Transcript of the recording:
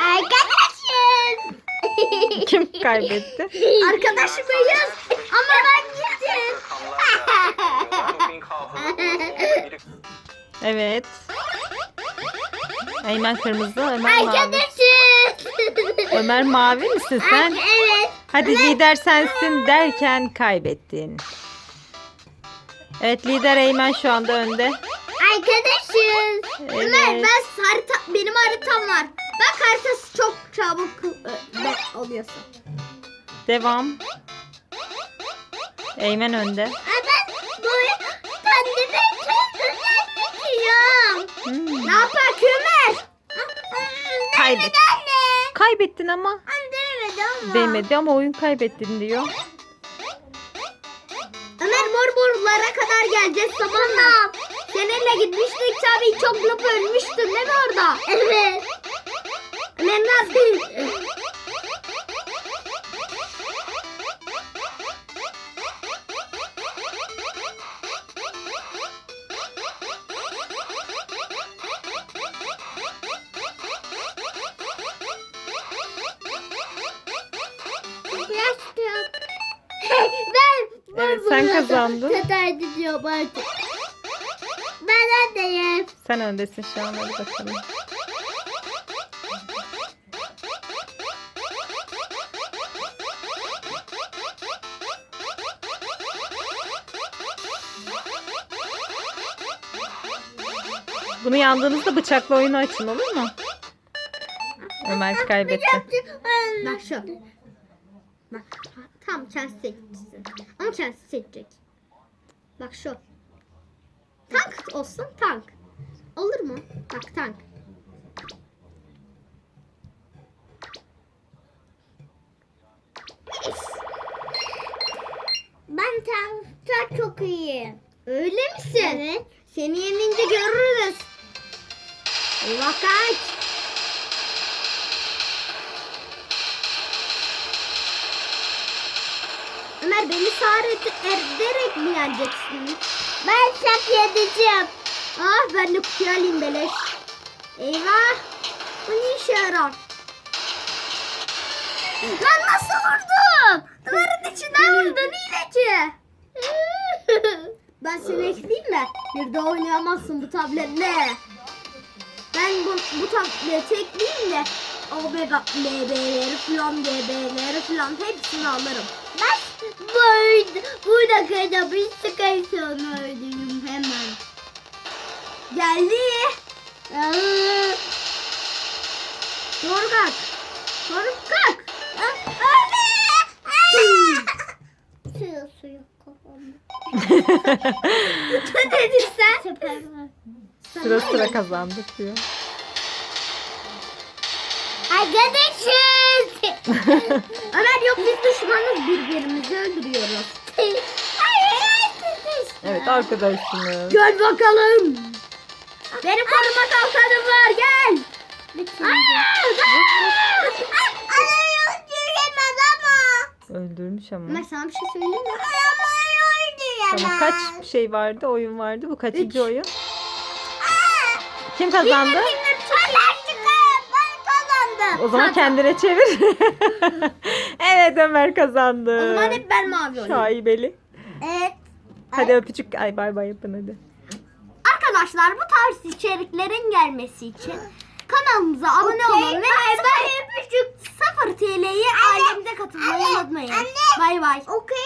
Arkadaşım. Kim kaybetti? Arkadaşımıyız ama ben gittim. Evet. Eymen kırmızı, Ömer mavi. Arkadaşım. Ömer mavi misin sen? Evet. Hadi lider sensin derken kaybettin. Evet lider Eymen şu anda önde. Arkadaşım. Ömer Evet. ben harita, benim haritam var. Bak haritası çok çabuk e, oluyorsun. Devam. Eymen önde. Ay ben böyle kendimi güzel tutuyorum. Hmm. Ne yapar Ömer? Kaybet. Anne. Kaybettin ama. Demedi ama. Demedi ama oyun kaybettin diyor. Ömer mor morlara kadar geleceğiz sabahla. Seninle gitmiştik tabii çok laf ölmüştün değil mi orada? Evet. Ömer nasıl? Yaştım. ben Evet, sen kazandın. Kadar gidiyor artık. Ben öndeyim. Sen öndesin şu an hadi bakalım. Bunu yandığınızda bıçakla oyunu açın olur mu? Ömer kaybetti. Bak şu. Bak tam kendisi seçsin. Ama kendisi seçecek. Bak şu. Tank olsun tank. Olur mu? Bak tank. Ben tankta çok iyiyim. Öyle misin? Evet. Seni yenince görürüz. Eyvah kaç. Ömer beni sağır ederek mi yeneceksin? Ben şak yedeceğim. Ah ben de kutuyu alayım beleş. Eyvah. Bu ne işe yarar? Lan nasıl vurdun? Duvarın içinden vurdun hileci. ben seni ekleyeyim mi? Bir de oynayamazsın bu tabletle. Ben bu, bu tableti ekleyeyim de Omega LB'leri falan DB'leri falan hepsini alırım. Ben burada, burada kadar bir sıkıntı öldürürüm hemen. Geldi. Doğru kalk. Doğru kalk. Suyu suyu kafamda. Ne dedin sen? Sıra sıra kazandık diyor. Arkadaşız. Ömer yok biz düşmanız birbirimizi öldürüyoruz. Evet arkadaşsınız. Gel bakalım. Benim koruma kalkanım var gel. Öldürmüş ama. Ömer sana bir şey söyleyeyim mi? Tamam kaç şey vardı oyun vardı bu kaçıncı oyun? Kim kazandı? Kazandım. O zaman kendine çevir. evet Ömer kazandı. O zaman hep ben mavi olayım. Şaibeli. Evet. Hadi öpücük. Ay bay bay yapın hadi. Arkadaşlar bu tarz içeriklerin gelmesi için kanalımıza abone olun ve sıfır TL'yi ailemize katılmayı unutmayın. Bay bay. Okey